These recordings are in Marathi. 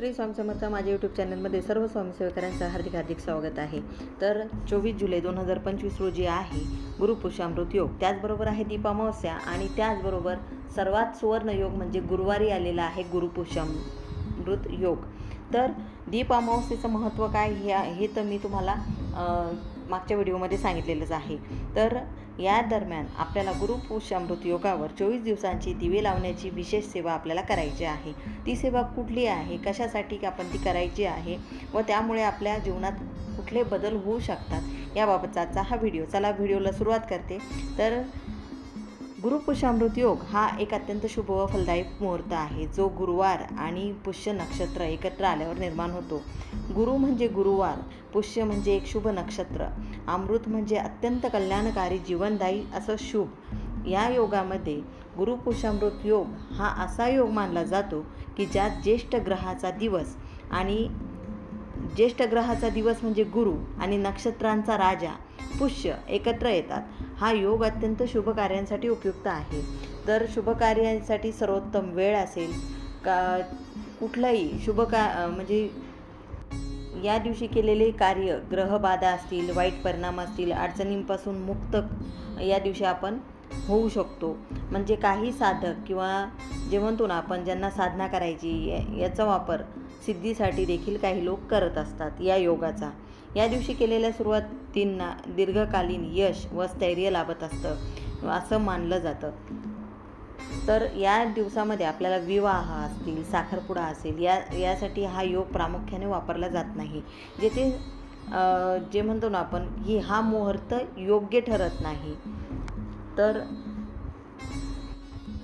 श्री स्वामी समर्थ माझ्या यूट्यूब चॅनलमध्ये सर्व स्वामीसेवकरांचं हार्दिक हार्दिक स्वागत आहे. तर चोवीस जुलै दोन हजार पंचवीस रोजी आहे गुरुपुषामृत योग. त्याचबरोबर आहे दीपामावस्या आणि त्याचबरोबर सर्वात सुवर्ण योग म्हणजे गुरुवारी आलेला आहे गुरुपुषामृत योग. तर दीप अमावस्येचं महत्त्व काय हे हे तर मी तुम्हाला मागच्या व्हिडिओमध्ये सांगितलेलंच आहे. तर या दरम्यान आपल्याला गुरुपुषामृत योगावर चोवीस दिवसांची दिवे लावण्याची विशेष सेवा आपल्याला करायची आहे. ती सेवा कुठली आहे? कशासाठी आपण ती करायची आहे? व त्यामुळे आपल्या जीवनात कुठले बदल होऊ शकतात? याबाबतचा हा व्हिडिओ. चला व्हिडिओला सुरुवात करते. तर गुरुपुषामृत योग हा एक अत्यंत शुभ व फलदायी मुहूर्त आहे. जो गुरुवार आणि पुष्य नक्षत्र एकत्र आल्यावर निर्माण होतो. गुरु म्हणजे गुरुवार पुष्य म्हणजे एक शुभ नक्षत्र. अमृत म्हणजे अत्यंत कल्याणकारी जीवनदायी असं शुभ. या योगामध्ये गुरुपुषामृत योग हा असा योग मानला जातो की ज्यात ज्येष्ठ ग्रहाचा दिवस आणि ज्येष्ठ ग्रहाचा दिवस म्हणजे गुरु आणि नक्षत्रांचा राजा पुष्य एकत्र येतात. हा योग अत्यंत शुभ कार्यांसाठी उपयुक्त आहे. तर शुभ कार्यांसाठी सर्वोत्तम वेळ असेल का कुठलाही शुभ का म्हणजे या दिवशी केलेले कार्य ग्रहबाधा असतील वाईट परिणाम असतील अडचणींपासून मुक्त या दिवशी आपण होऊ शकतो. म्हणजे काही साधक किंवा जे म्हणतो ना आपण ज्यांना साधना करायची या- याचा वापर सिद्धीसाठी देखील काही लोक करत असतात या योगाचा. या दिवशी केलेल्या सुरुवातींना दीर्घकालीन यश व स्थैर्य लाभत असतं असं मानलं जातं. तर या दिवसामध्ये आपल्याला विवाह असतील साखरपुडा असेल या यासाठी हा योग प्रामुख्याने वापरला जात नाही. जेथे जे म्हणतो ना आपण की हा मुहूर्त योग्य ठरत नाही. तर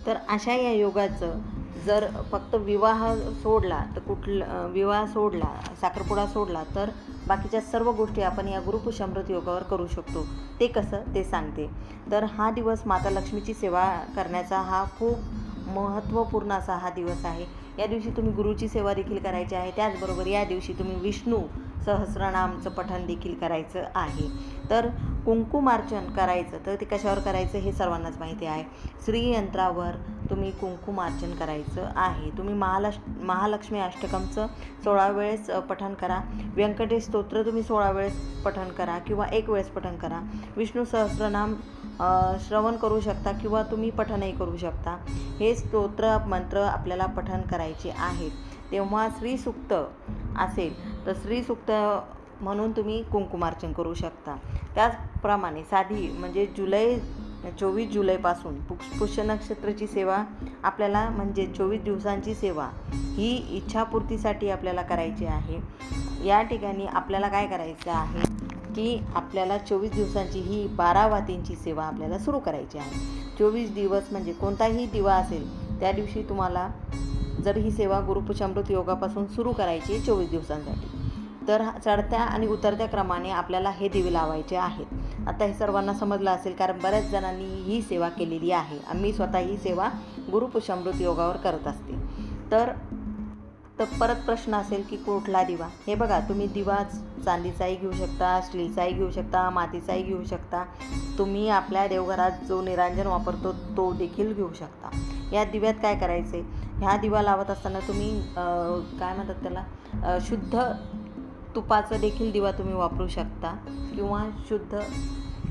तर अशा या योगाचं जर फक्त विवाह सोडला तर कुठलं विवाह सोडला साखरपुडा सोडला तर बाकीच्या सर्व गोष्टी आपण या गुरुपुषमृत योगावर करू शकतो. ते कसं? ते सांगते. तर हा दिवस माता लक्ष्मीची सेवा करण्याचा हा खूप महत्त्वपूर्ण असा हा दिवस आहे. या दिवशी तुम्ही गुरुची सेवा देखील करायची आहे. त्याचबरोबर या दिवशी तुम्ही विष्णू सहस्रनामचं पठण देखील करायचं आहे. तर कुंकुमार्चन करायचं. तर ते कशावर करायचं हे सर्वांनाच माहिती आहे. श्रीयंत्रावर तुम्ही कुंकुमार्चन करायचं आहे. तुम्ही महालक्ष महालक्ष्मी अष्टकमचं सोळा वेळेस पठण करा. व्यंकटेश स्तोत्र तुम्ही सोळा वेळेस पठण करा किंवा एक वेळेस पठण करा. विष्णू सहस्रनाम श्रवण करू शकता किंवा तुम्ही पठनही करू शकता. हे स्तोत्र मंत्र आपल्याला पठण करायचे आहेत. तेव्हा श्रीसुक्त असेल तर श्रीसुक्त म्हणून तुम्ही कुंकुमार्चन करू शकता. त्याचप्रमाणे साधी म्हणजे जुलै चोवीस जुलैपासून पुष पुष्य नक्षत्राची सेवा आपल्याला म्हणजे चोवीस दिवसांची सेवा ही इच्छापूर्तीसाठी आपल्याला करायची आहे. या ठिकाणी आपल्याला काय करायचं आहे की आपल्याला चोवीस दिवसांची ही बारा वातींची सेवा आपल्याला सुरू करायची आहे. चोवीस दिवस म्हणजे कोणताही दिवा असेल त्या दिवशी तुम्हाला जर ही सेवा गुरुपुषामृत योगापासून सुरू करायची चोवीस दिवसांसाठी. तर चढत्या आणि उतरत्या क्रमाने आपल्याला हे दिवे लावायचे आहेत. आता हे सर्वांना समजलं असेल कारण बऱ्याच जणांनी ही सेवा केलेली आहे. आम्ही स्वतः ही सेवा गुरुपुषामृत योगावर करत असते. तर तर परत प्रश्न असेल की कुठला दिवा? हे बघा तुम्ही दिवा चांदीचाही घेऊ शकता स्टीलचाही घेऊ शकता मातीचाही घेऊ शकता. तुम्ही आपल्या देवघरात जो निरांजन वापरतो तो देखील घेऊ शकता. या दिव्यात काय करायचे? ह्या दिवा लावत असताना तुम्ही काय म्हणतात त्याला? शुद्ध तुपाचं देखील दिवा तुम्ही वापरू शकता. किंवा शुद्ध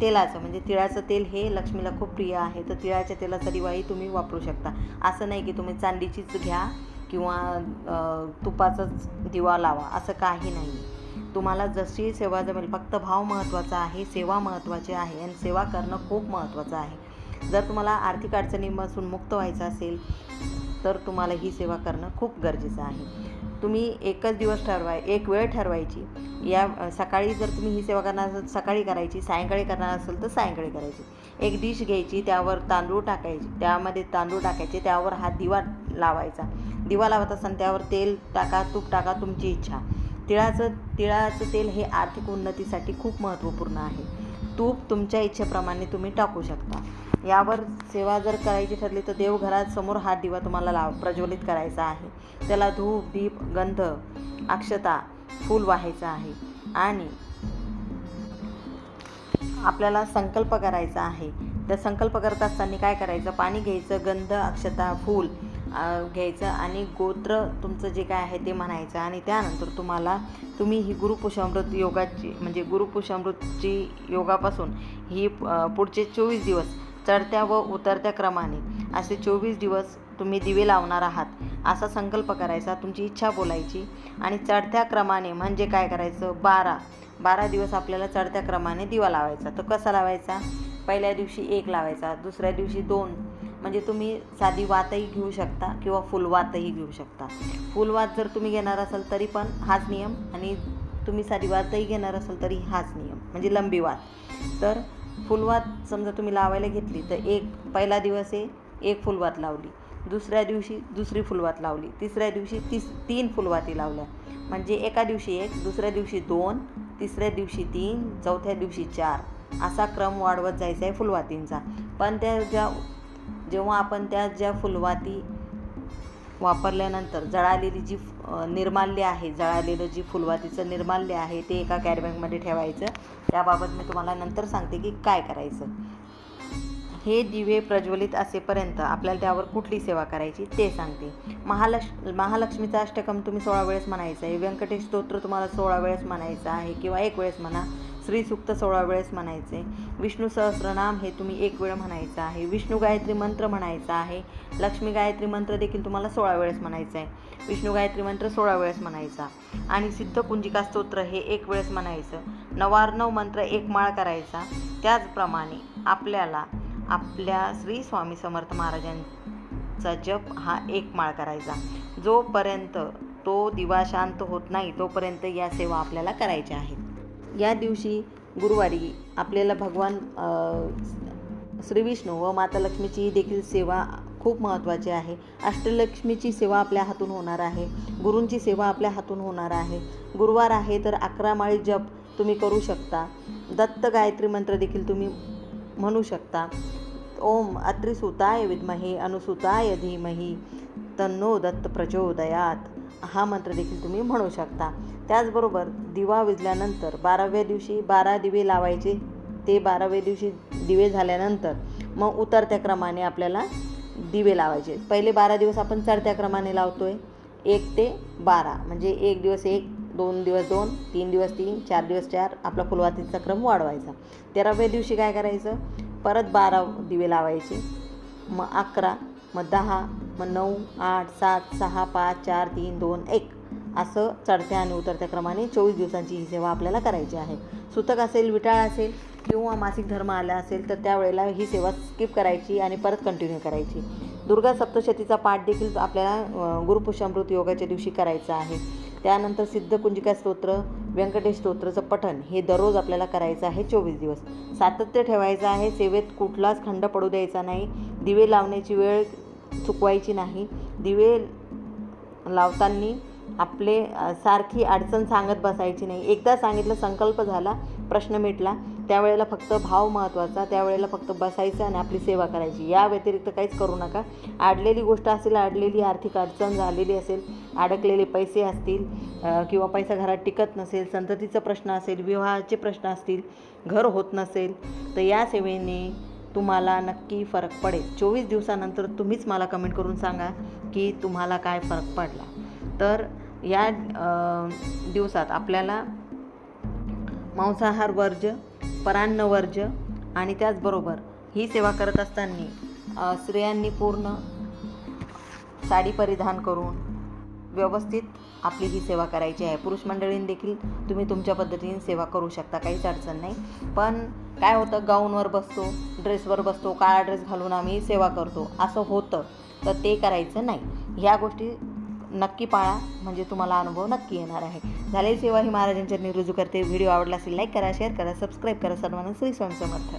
तेलाचं म्हणजे तिळाचं तेल हे लक्ष्मीला खूप प्रिय आहे. तर तिळाच्या तेलाचा दिवाही तुम्ही वापरू शकता. असं नाही की तुम्ही चांदीचीच घ्या किंवा तुपाचाच दिवा लावा. असं काही नाही. तुम्हाला जशी सेवा जमेल फक्त भाव महत्त्वाचा आहे सेवा महत्त्वाची आहे आणि सेवा करणं खूप महत्त्वाचं आहे. जर तुम्हाला आर्थिक अडचणीपासून मुक्त व्हायचं असेल तर तुम्हाला ही सेवा करणं खूप गरजेचं आहे. तुम्ही एकच दिवस ठरवाय एक वेळ ठरवायची. या सकाळी जर तुम्ही ही सेवा करणार असाल सकाळी करायची सायंकाळी करणार असेल तर सायंकाळी करायची. एक डिश घ्यायची त्यावर तांदूळ टाकायचे त्यामध्ये तांदूळ टाकायचे त्यावर हा दिवा लावायचा. दिवा लावत असताना त्यावर तेल टाका तूप टाका तुमची इच्छा. तिळाचं तिळाचं तेल हे आर्थिक उन्नतीसाठी खूप महत्त्वपूर्ण आहे. तूप तुमच्या इच्छेप्रमाणे तुम्ही टाकू शकता. यावर सेवा जर करायची ठरली तर देवघरात समोर हा दिवा तुम्हाला लाव प्रज्वलित करायचा आहे. त्याला धूप दीप गंध अक्षता फूल व्हायचं आहे. आणि आपल्याला संकल्प करायचा आहे. त्या संकल्प करत असताना काय करायचं? पाणी घ्यायचं गंध अक्षता फूल घ्यायचं आणि गोत्र तुमचं जे काय आहे ते म्हणायचं. आणि त्यानंतर तुम्हाला तुम्ही ही गुरुपुषामृत योगाची म्हणजे गुरुपुषामृतची योगापासून ही पुढचे चोवीस दिवस चढत्या व उतरत्या क्रमाने असे चोवीस दिवस तुम्ही दिवे लावणार आहात असा संकल्प करायचा तुमची इच्छा बोलायची. आणि चढत्या क्रमाने म्हणजे काय करायचं? बारा. बारा दिवस आपल्याला चढत्या क्रमाने दिवा लावायचा. तर कसा लावायचा? पहिल्या दिवशी एक लावायचा दुसऱ्या दिवशी दोन. म्हणजे तुम्ही साधी वातही घेऊ शकता किंवा फुलवातही घेऊ शकता. फुलवात जर तुम्ही घेणार असाल तरी पण हाच नियम आणि तुम्ही साधी वातही घेणार असाल तरी हाच नियम म्हणजे लंबी वात. तर फुलवात समजा तुम्ही लावायला घेतली तर एक पहिला दिवस आहे एक फुलवात लावली. दुसऱ्या दिवशी दुसरी फुलवात लावली. तिसऱ्या दिवशी तीस तीन फुलवाती लावल्या. म्हणजे एका दिवशी एक दुसऱ्या दिवशी दोन तिसऱ्या दिवशी तीन चौथ्या दिवशी चार. असा क्रम वाढवत जायचा आहे फुलवातींचा. पण त्या ज्या जेव्हा आपण त्या ज्या फुलवाती वापरल्यानंतर जळालेली जी निर्माल्य आहे जळालेलं जी फुलवातीचं निर्माल्य आहे ते एका कॅरीबॅगमध्ये ठेवायचं. त्याबाबत मी तुम्हाला नंतर सांगते की काय करायचं. हे दिवे प्रज्वलित असेपर्यंत आपल्याला त्यावर कुठली सेवा करायची ते सांगते. महालक्ष महालक्ष्मीचा अष्टकम तुम्ही सोळा वेळेस म्हणायचं आहे. व्यंकटेश स्तोत्र तुम्हाला सोळा वेळेस म्हणायचं आहे किंवा एक वेळेस म्हणा. श्रीसुक्त सोळा वेळेस म्हणायचे विष्णू सहस्रनाम हे तुम्ही एक वेळ म्हणायचं आहे. विष्णू गायत्री मंत्र म्हणायचा आहे. लक्ष्मी गायत्री मंत्र देखील तुम्हाला सोळा वेळेस म्हणायचं आहे. विष्णू गायत्री मंत्र सोळा वेळेस म्हणायचा. आणि सिद्ध कुंजिका स्तोत्र हे एक वेळेस म्हणायचं. नवार्णव मंत्र एक माळ करायचा. त्याचप्रमाणे आपल्याला आपल्या श्री स्वामी समर्थ महाराजांचा जप हा एक माळ करायचा. जोपर्यंत तो दिवा शांत होत नाही तोपर्यंत या सेवा आपल्याला करायच्या आहेत. या दिवशी गुरुवारी आपल्याला भगवान श्रीविष्णू श्री विष्णू व माता लक्ष्मीची देखील सेवा खूप महत्त्वाची आहे. अष्टलक्ष्मीची सेवा आपल्या हातून होणार आहे. गुरूंची सेवा आपल्या हातून होणार आहे. गुरुवार आहे तर अकरा माळी जप तुम्ही करू शकता. दत्त गायत्री मंत्र देखील तुम्ही म्हणू शकता. ओम अत्रिसुताय विद्महे अनुसुताय धीमही तन्नो दत्त प्रचोदयात. हा मंत्र देखील तुम्ही म्हणू शकता. त्याचबरोबर दिवा विजल्यानंतर बाराव्या दिवशी बारा दिवे लावायचे. ते बाराव्या दिवशी दिवे झाल्यानंतर मग उतरत्या क्रमाने आपल्याला दिवे लावायचे. पहिले बारा दिवस आपण चढत्या क्रमाने लावतो आहे एक ते बारा म्हणजे एक दिवस एक दोन दिवस दोन तीन दिवस तीन चार दिवस चार आपला फुलवातीचा क्रम वाढवायचा. तेराव्या दिवशी काय करायचं? परत बारा दिवे लावायचे. मग अकरा मग दहा मग नऊ आठ सात सहा पाच चार तीन दोन एक. असं चढत्या आणि उतरत्या क्रमाने चोवीस दिवसांची ही सेवा आपल्याला करायची आहे. सुतक असेल विटाळ असेल किंवा मासिक धर्म आला असेल तर त्यावेळेला ही सेवा स्किप करायची आणि परत कंटिन्यू करायची. दुर्गा सप्तशतीचा पाठ देखील आपल्याला गुरुपुष्यामृत गुरुपुषामृत योगाच्या दिवशी करायचा आहे. त्यानंतर सिद्ध कुंजिका स्तोत्र व्यंकटेश स्तोत्राचं पठण हे दररोज आपल्याला करायचं आहे चोवीस दिवस. सातत्य ठेवायचं आहे सेवेत कुठलाच खंड पडू द्यायचा नाही. दिवे लावण्याची वेळ चुकवायची नाही. दिवे लावताना आपले सारखी अडचण सांगत बसायची नाही. एकदा सांगितलं संकल्प झाला प्रश्न मिटला त्यावेळेला फक्त भाव महत्त्वाचा त्यावेळेला फक्त बसायचं आणि आपली सेवा करायची. या व्यतिरिक्त काहीच करू नका. आडलेली गोष्ट असेल आडलेली आर्थिक अडचण झालेली असेल अडकलेले पैसे असतील किंवा पैसा घरात टिकत नसेल संततीचा प्रश्न असेल विवाहाचे प्रश्न असतील घर होत नसेल तर या सेवेने तुम्हाला नक्की फरक पडेल. चोवीस दिवसानंतर तुम्हीच मला कमेंट करून सांगा की तुम्हाला काय फरक पडला. तर या दिवसात आपल्याला मांसाहार वर्ज परान्न वर्ज आणि त्याचबरोबर ही सेवा करत असताना स्त्रियांनी पूर्ण साडी परिधान करून व्यवस्थित आपली ही सेवा करायची आहे. पुरुष मंडळींनी देखील तुम्ही तुमच्या पद्धतीने सेवा करू शकता काहीच अडचण नाही. पण काय होतं गाऊनवर बसतो ड्रेसवर बसतो काळा ड्रेस घालून आम्ही सेवा करतो. असं होतं तर ते करायचं नाही. ह्या गोष्टी नक्की पाळा म्हणजे तुम्हाला अनुभव नक्की येणार आहे. झालेली सेवा ही महाराजांच्या रुजू करते. व्हिडिओ आवडला असेल लाईक करा शेअर करा सबस्क्राईब करा सर्वांना. श्री स्वामी समर्थ.